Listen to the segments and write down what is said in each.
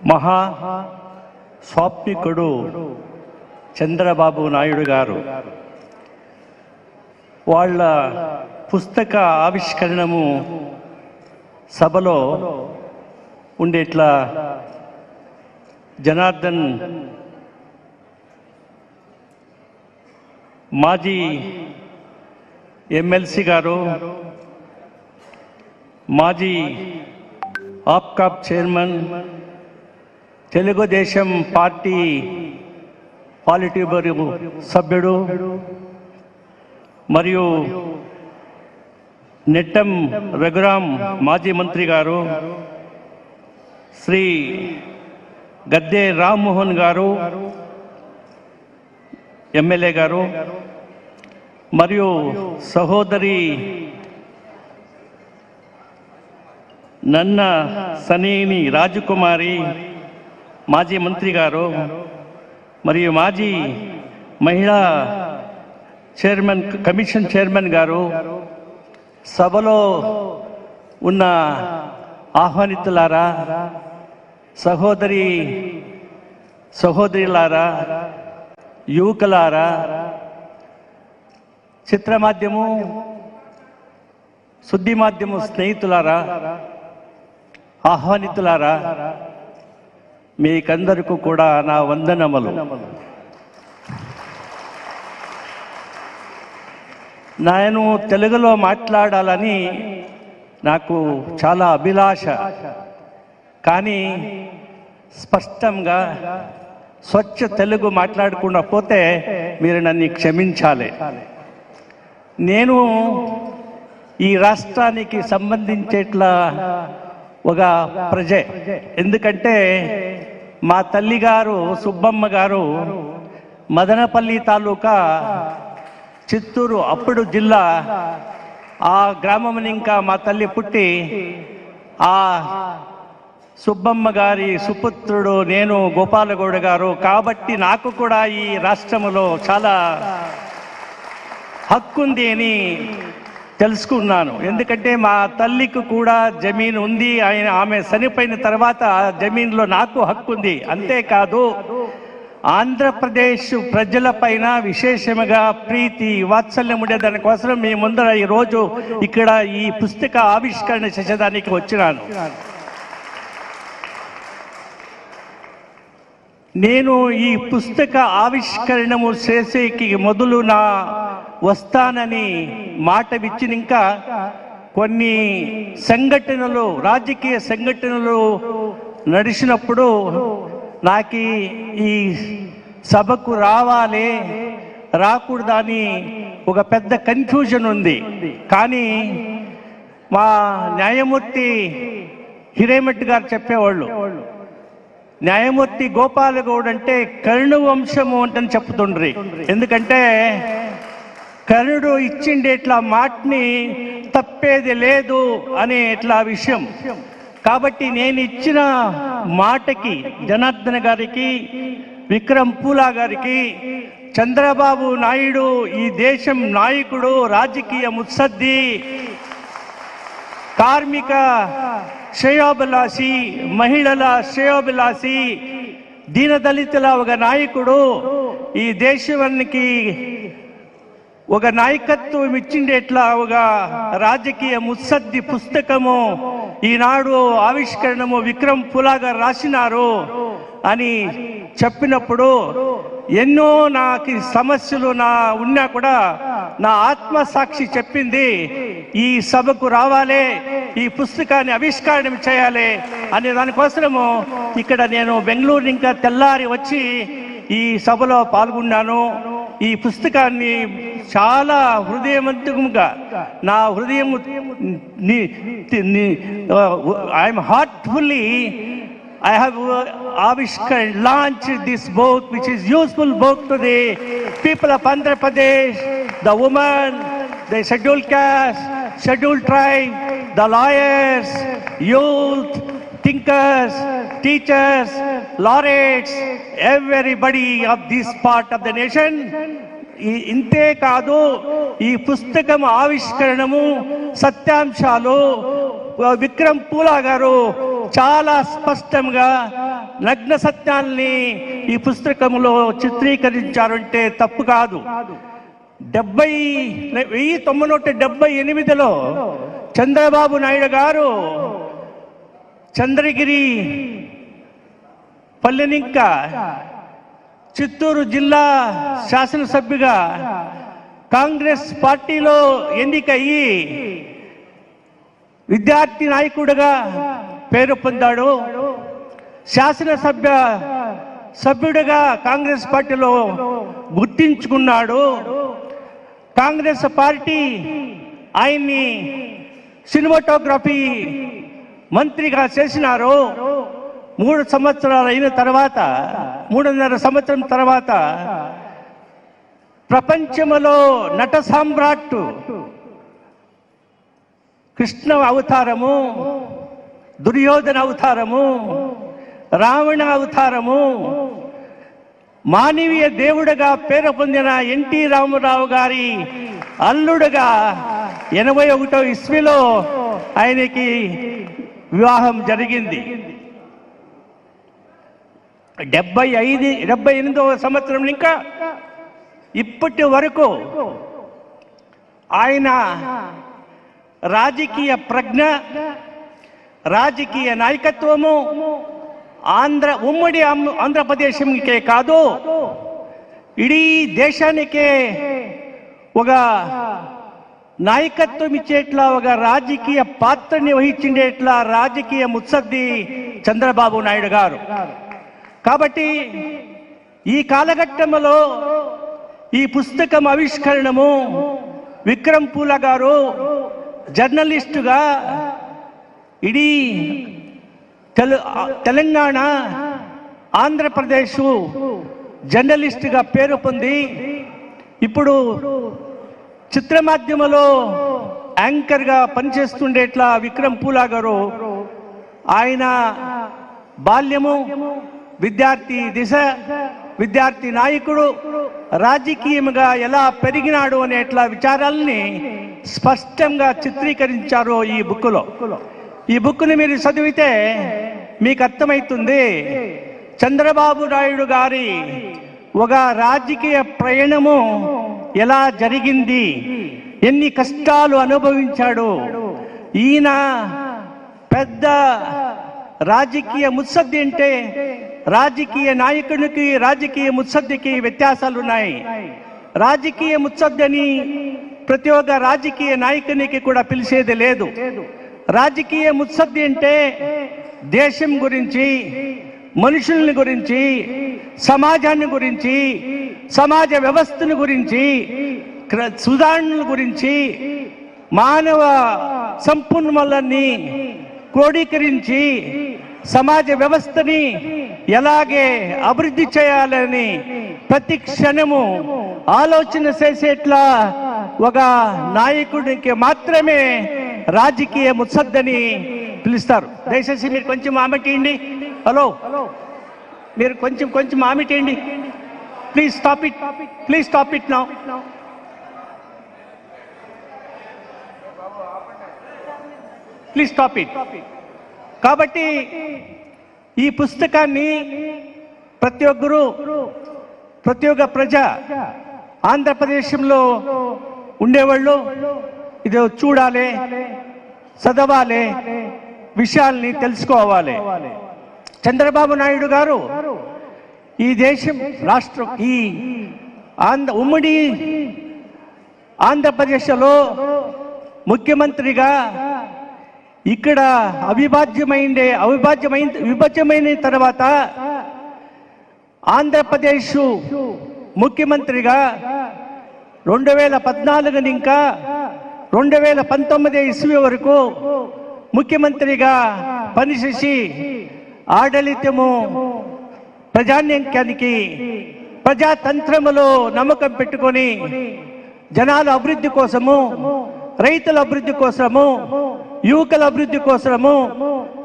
మహా సాత్వికుడు చంద్రబాబు నాయుడు గారు. వాళ్ళ పుస్తక ఆవిష్కరణము సభలో ఉండేట్లా జనార్దన్ మాజీ ఎమ్మెల్సీ గారు మాజీ ఆప్కాప్ చైర్మన్ తెలుగుదేశం పార్టీ పాలిటిబ్యూరో సభ్యుడు మరియు నెట్టం రఘురాం మాజీ మంత్రి గారు శ్రీ గద్దె రామ్మోహన్ గారు ఎమ్మెల్యే గారు మరియు సహోదరి నన్న సనీని రాజకుమారి మాజీ మంత్రి గారు మరియు మాజీ మహిళా చైర్మన్ కమిషన్ చైర్మన్ గారు సభలో ఉన్న ఆహ్వానితులారా సహోదరి సహోదరులారా యువకులారా చిత్ర మాధ్యము శుద్ధి మాధ్యమం స్నేహితులారా ఆహ్వానితులారా మీకందరికీ కూడా నా వందనములు. నేను తెలుగులో మాట్లాడాలని నాకు చాలా అభిలాష. కానీ స్పష్టంగా స్వచ్ఛ తెలుగు మాట్లాడకుండా పోతే మీరు నన్ను క్షమించాలి. నేను ఈ రాష్ట్రానికి సంబంధించేట్లా ఒక ప్రజే. ఎందుకంటే మా తల్లిగారు సుబ్బమ్మ గారు మదనపల్లి తాలూకా చిత్తూరు అప్పుడు జిల్లా ఆ గ్రామం ఇంకా మా తల్లి పుట్టి ఆ సుబ్బమ్మ గారి సుపుత్రుడు నేను గోపాలగౌడ గారు. కాబట్టి నాకు కూడా ఈ రాష్ట్రములో చాలా హక్కుంది అని తెలుసుకున్నాను. ఎందుకంటే మా తల్లికి కూడా జమీన్ ఉంది. ఆయన ఆమె చనిపోయిన తర్వాత ఆ జమీన్లో నాకు హక్కు ఉంది. అంతేకాదు ఆంధ్రప్రదేశ్ ప్రజలపైన విశేషముగా ప్రీతి వాత్సల్యం ఉండే దానికోసం మీ ముందర ఈ రోజు ఇక్కడ ఈ పుస్తక ఆవిష్కరణ చేసేదానికి వచ్చినాను. నేను ఈ పుస్తక ఆవిష్కరణము చేసేకి మొదలు నా వస్తానని మాట ఇచ్చిన ఇంకా కొన్ని సంఘటనలు రాజకీయ సంఘటనలు నడిచినప్పుడు నాకు ఈ సభకు రావాలి రాకూడదని ఒక పెద్ద కన్ఫ్యూజన్ ఉంది. కానీ మా న్యాయమూర్తి హిరేమట్టి గారు చెప్పేవాళ్ళు న్యాయమూర్తి గోపాలగౌడ్ అంటే కర్ణు వంశము అంటని చెప్తుండ్రి. ఎందుకంటే కర్ణుడు ఇచ్చిండే ఇట్లా మాటని తప్పేది లేదు అనే ఇట్లా విషయం. కాబట్టి నేను ఇచ్చిన మాటకి జనార్దన్ గారికి విక్రమ్ పూలా గారికి చంద్రబాబు నాయుడు ఈ దేశం నాయకుడు రాజకీయ ముత్సద్ది కార్మిక శ్రేయోభిలాషి మహిళల శ్రేయోభిలాషి దీనదళితుల ఒక నాయకుడు ఈ దేశానికి ఒక నాయకత్వం ఇచ్చిండేట్లా ఒక రాజకీయ ముత్సద్ది పుస్తకము ఈనాడు ఆవిష్కరణము విక్రమ్ పులాగా రాసినారు అని చెప్పినప్పుడు ఎన్నో నాకు సమస్యలు నా ఉన్నా కూడా నా ఆత్మసాక్షి చెప్పింది ఈ సభకు రావాలి ఈ పుస్తకాన్ని ఆవిష్కరణ చేయాలి అనే దానికోసము ఇక్కడ నేను బెంగళూరు ఇంకా తెల్లారి వచ్చి ఈ సభలో పాల్గొన్నాను. ఈ పుస్తకాన్ని చాలా హృదయవంతంగా నా హృదయం I'm heartfully I have uh, Avishkar launched this book, which is useful book to the people of Andhra Pradesh, the women, the scheduled caste, scheduled tribe, the lawyers, youth, thinkers, teachers, laureates, everybody of this part of the nation. ఈ- ఇంతే కాదు ఈ పుస్తకం ఆవిష్కరణము సత్యాంశాలు విక్రమ్ పూలా గారు చాలా స్పష్టంగా నగ్న సత్యాల్ని ఈ పుస్తకంలో చిత్రీకరించారంటే తప్పు కాదు. డెబ్బై వెయ్యి తొమ్మిది నూట డెబ్బై ఎనిమిదిలో చంద్రబాబు నాయుడు గారు చంద్రగిరి పల్లెనింక చిత్తూరు జిల్లా శాసనసభ్యుగా కాంగ్రెస్ పార్టీలో ఎన్నికయ్యి విద్యార్థి నాయకుడిగా పేరు పొందాడు. శాసనసభ్య సభ్యుడిగా కాంగ్రెస్ పార్టీలో గుర్తించుకున్నాడు. కాంగ్రెస్ పార్టీ ఆయన్ని సినిమాటోగ్రఫీ మంత్రిగా చేసినారు. మూడు సంవత్సరాలు అయిన తర్వాత మూడున్నర సంవత్సరం తర్వాత ప్రపంచములో నట సామ్రాట్ కృష్ణ అవతారము దుర్యోధన అవతారము రావణ అవతారము మానవీయ దేవుడుగా పేరు పొందిన ఎన్టీ రామారావు గారి అల్లుడుగా ఎనభై ఒకటో ఇస్విలో ఆయనకి వివాహం జరిగింది. డెబ్బై ఐదు డెబ్బై ఎనిమిదవ సంవత్సరం ఇంకా ఇప్పటి వరకు ఆయన రాజకీయ ప్రజ్ఞ రాజకీయ నాయకత్వము ఆంధ్ర ఉమ్మడి ఆంధ్రప్రదేశంకే కాదు ఇడీ దేశానికే ఒక నాయకత్వం ఇచ్చేట్లా ఒక రాజకీయ పాత్రని వహించేట్లా రాజకీయ ముత్సద్ది చంద్రబాబు నాయుడు గారు. కాబట్టి ఈ కాలఘట్టంలో ఈ పుస్తకం ఆవిష్కరణము విక్రమ్ పూల గారు జర్నలిస్టుగా ఇడీ తెలంగాణ ఆంధ్రప్రదేశ్ జర్నలిస్టుగా పేరు పొంది ఇప్పుడు చిత్రమాధ్యమలో యాంకర్గా పనిచేస్తుండేట్లా విక్రమ్ పూలా గారు ఆయన బాల్యము విద్యార్థి దిశ విద్యార్థి నాయకుడు రాజకీయంగా ఎలా పెరిగినాడు అనేట్లా విచారాలని స్పష్టంగా చిత్రీకరించారు ఈ బుక్లో ఈ బుక్ని మీరు చదివితే మీకు అర్థమవుతుంది చంద్రబాబు నాయుడు గారి ఒక రాజకీయ ప్రయాణము ఎలా జరిగింది? ఎన్ని కష్టాలు అనుభవించాడు? ఈయన పెద్ద రాజకీయ ముత్సద్ది అంటే రాజకీయ నాయకునికి రాజకీయ ముత్సద్దికి వ్యత్యాసాలు ఉన్నాయి రాజకీయ ముత్సద్దని ప్రతి ఒక్క రాజకీయ నాయకునికి కూడా పిలిచేది లేదు. రాజకీయ ముత్సద్ది అంటే దేశం గురించి మనుషుల్ని గురించి సమాజాన్ని గురించి సమాజ వ్యవస్థను గురించి క్ర- సుధారణల గురించి మానవ సంపన్మూలాన్ని క్రోడీకరించి సమాజ వ్యవస్థని ఎలాగే అభివృద్ధి చేయాలని ప్రతి క్షణము ఆలోచన చేసేట్లా ఒక నాయకుడికి మాత్రమే రాజకీయ ముత్సద్దని పిలుస్తారు. దయచేసి మీరు కొంచెం ఆమెటేయండి హలో. మీరు కొంచెం కొంచెం ఆమెటేయండి please stop it please stop it now please stop it కాబట్టి ఈ పుస్తకాన్ని ప్రతి ఒక్కరు ప్రతి ఒక్క ప్రజ ఆంధ్రప్రదేశంలో ఉండేవాళ్ళు. ఇది చూడాలి చదవాలి విషయాల్ని తెలుసుకోవాలి. చంద్రబాబు నాయుడు గారు ఈ దేశం రాష్ట్రం ఈ ఆంధ్ర ఉమ్మడి ఆంధ్రప్రదేశ్లో ముఖ్యమంత్రిగా ఇక్కడ అవిభాజ్యమైందే అవిభాజ్యమైన విభజ్యమైన తర్వాత ఆంధ్రప్రదేశ్ ముఖ్యమంత్రిగా రెండు వేల పద్నాలుగు ఇంకా రెండు వేల పంతొమ్మిది ఇస్వీ వరకు ముఖ్యమంత్రిగా పనిచేసి ఆడళితము ప్రజాన్యానికి ప్రజాతంత్రములో నమ్మకం పెట్టుకొని జనాల అభివృద్ధి కోసము రైతుల అభివృద్ధి కోసము యువకుల అభివృద్ధి కోసము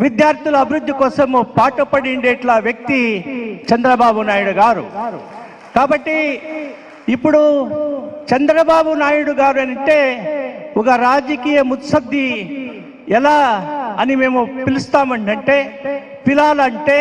విద్యార్థుల అభివృద్ధి కోసము పాటుపడిండేట్ల వ్యక్తి చంద్రబాబు నాయుడు గారు. కాబట్టి ఇప్పుడు చంద్రబాబు నాయుడు గారు అంటే ఒక రాజకీయ ముత్సద్ది ఎలా అని మేము పిలుస్తామంటే పిలాలంటే